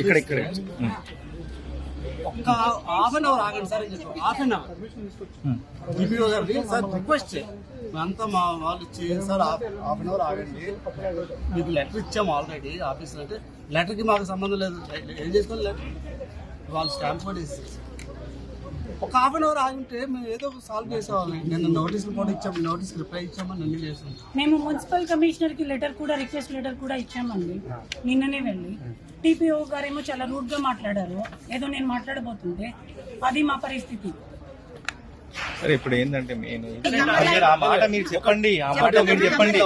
ఇక్కడ ఇక్కడ. ఒక్క హాఫ్ అన్ అవర్ ఆగండి sir half an hour. DPO గారిని సార్ రిక్వెస్ట్ అంతా మా వాళ్ళు sir half half an hour ఆగండి. మీకు లెటర్ ఇచ్చాము ఆల్రెడీ ఆఫీస్లో అంటే లెటర్కి మాకు సంబంధం లేదు. ఏం చేసుకోవాలి లెటర్ వాళ్ళు స్టాంప్ కూడా ఇస్తారు. ఒక హాఫ్ అన్ అవర్ ఆగుంటే మేము ఏదో సాల్వ్ చేసేవాళ్ళం. నిన్న నోటీసులు కూడా ఇచ్చాము నోటీస్ రిప్లై ఇచ్చామని అన్ని చేసాం మేము మున్సిపల్ కమిషనర్కి లెటర్ కూడా రిక్వెస్ట్ లెటర్ కూడా ఇచ్చామండి. నిన్ననే వెళ్ళి. టీపీఓ గారేమో చాలా రూడ్గా మాట్లాడారు. ఏదో నేను మాట్లాడబోతుంటే అది మా పరిస్థితి. సరే ఇప్పుడు ఏంటంటే నేను ఆ మాట మీరు చెప్పండి ఆ మాట మీరు చెప్పండి.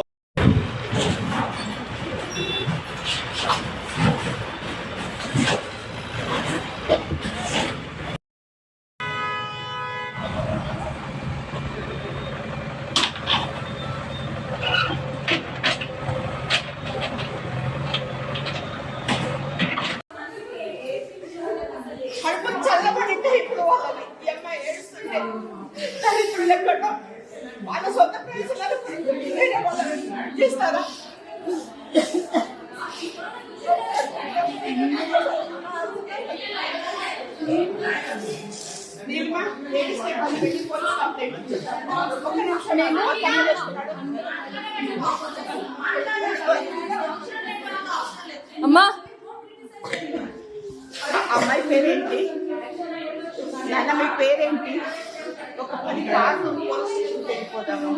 ఈ అమ్మాయి ఏడుస్తుంటే దరిద్రులు ఎక్కడో వాళ్ళ సొంత చేస్తారా పోలీస్ కంప్లైంట్ నిమిషం అమ్మా. అమ్మాయి పేరేంటి? నాన్న మీ పేరేంటి? ఒక పది కార్లు వెళ్ళిపోదాము?